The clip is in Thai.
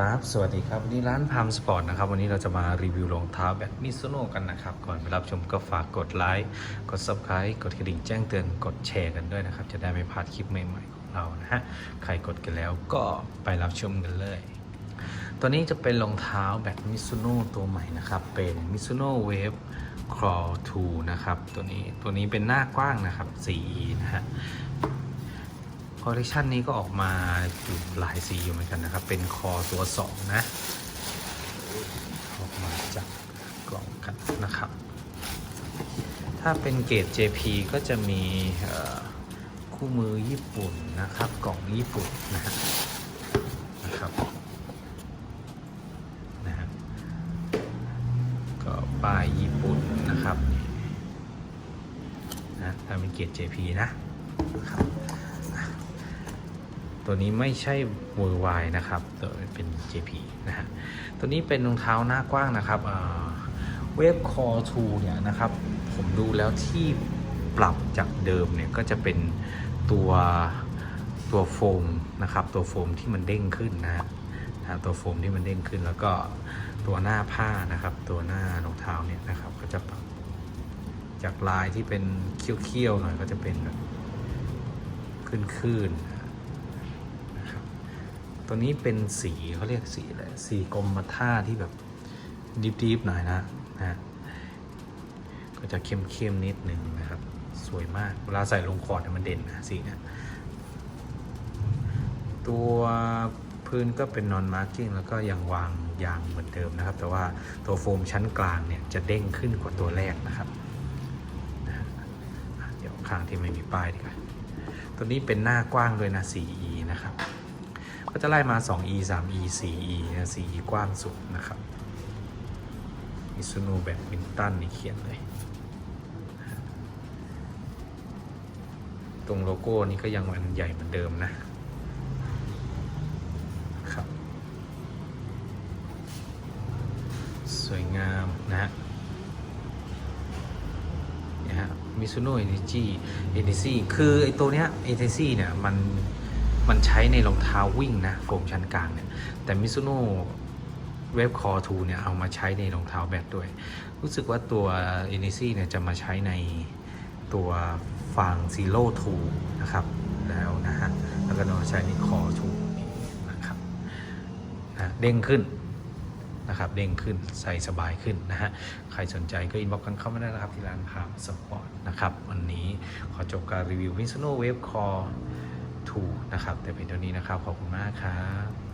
ครับ สวัสดีครับ วันนี้ร้านพามสปอร์ตนะครับ วันนี้เราจะมารีวิวรองเท้าแบบมิซูโน่กันนะครับ ก่อนไปรับชมก็ฝากกดไลค์ กด Subscribe กดกระดิ่งแจ้งเตือน กดแชร์กันด้วยนะครับ จะได้ไม่พลาดคลิปใหม่ๆของเรานะฮะ ใครกดกันแล้วก็ไปรับชมกันเลย ตัวนี้จะเป็นรองเท้าแบบมิซูโน่ตัวใหม่นะครับ เป็นมิซูโน่เวฟครอ2นะครับ ตัวนี้ ตัวนี้เป็นหน้ากว้างนะครับ 4E นะฮะ คอลเลคชันนี้ก็ออกมาอยู่หลายสีอยู่เหมือนกันนะครับ เป็นคอตัว 2 นะ ออกมาจากกล่องกันนะครับ ถ้าเป็นเกรด JP ก็จะมีคู่มือญี่ปุ่นนะครับ กล่องญี่ปุ่นนะนะครับนะฮะก็ป้ายญี่ปุ่นนะครับนี่นะถ้าเป็นเกรด JP นะนะครับ ตัวนี้ไม่ใช่ Worldwide นะครับตัวเป็น JP นะฮะตัวนี้เป็นรองเท้าหน้ากว้างนะครับเวฟคอทูเนี่ยนะครับ ผมดูแล้วที่ปรับจากเดิมเนี่ยก็จะเป็นตัวตัวโฟมนะครับตัวโฟมที่มันเด้งขึ้นนะฮะนะตัวโฟมที่มันเด้งขึ้นแล้วก็ตัวหน้าผ้านะครับ ตัวหน้ารองเท้าเนี่ยนะครับ ก็จะปรับจากลายที่เป็นเขี้ยวๆหน่อยก็จะเป็นแบบขึ้นๆ ตัวนี้เป็นสีเขาเรียกสีอะไรสีกรมท่าที่แบบดิบๆหน่อยนะนะก็จะเข้มๆนิดหนึ่งนะครับ สวยมากเวลาใส่ลงคอร์ดเนี่ยมันเด่นนะสีเนี่ยตัวพื้นก็เป็นนอนมาร์กิ้งแล้วก็ยังวางยางเหมือนเดิมนะครับ แต่ว่าตัวโฟมชั้นกลางเนี่ยจะเด้งขึ้นกว่าตัวแรกนะครับเดี๋ยวข้างที่ไม่มีป้ายดีกว่าตัวนี้เป็นหน้ากว้างด้วยนะ 4e นะครับ ก็จะไล่มา 2e 3e 4e นะ 4e กว้างสุดนะครับมิซูโน่แบบมินตันนี่เขียนเลย ตรงโลโก้นี้ก็ยังมันใหญ่เหมือนเดิมนะครับ สวยงามนะฮะนะฮะมิซูโน่เอเนจีเอเนซีคือไอตัวเนี้ยเอเนซีเนี่ยมัน มันใช้ในรองเท้าวิ่งนะโฟมชั้นกลางเนี่ย แต่มิซูโน่เวฟคอทูเนี่ยเอามาใช้ในรองเท้าแบดด้วย รู้สึกว่าตัวเอเนซี่เนี่ยจะมาใช้ในตัวฟางซีโร่ทูนะครับ แล้วนะฮะ แล้วก็มาใช้ในคอทูนะครับนะเด้งขึ้นนะครับ เด้งขึ้นใส่สบายขึ้นนะฮะ ใครสนใจก็อินบ็อกกันเข้ามาได้นะครับ ที่ร้านพามสปอร์ตนะครับ วันนี้ขอจบการรีวิว Mizuno Wave Core 2นะครับ แต่เพียงเท่านี้นะครับ ขอบคุณมากครับ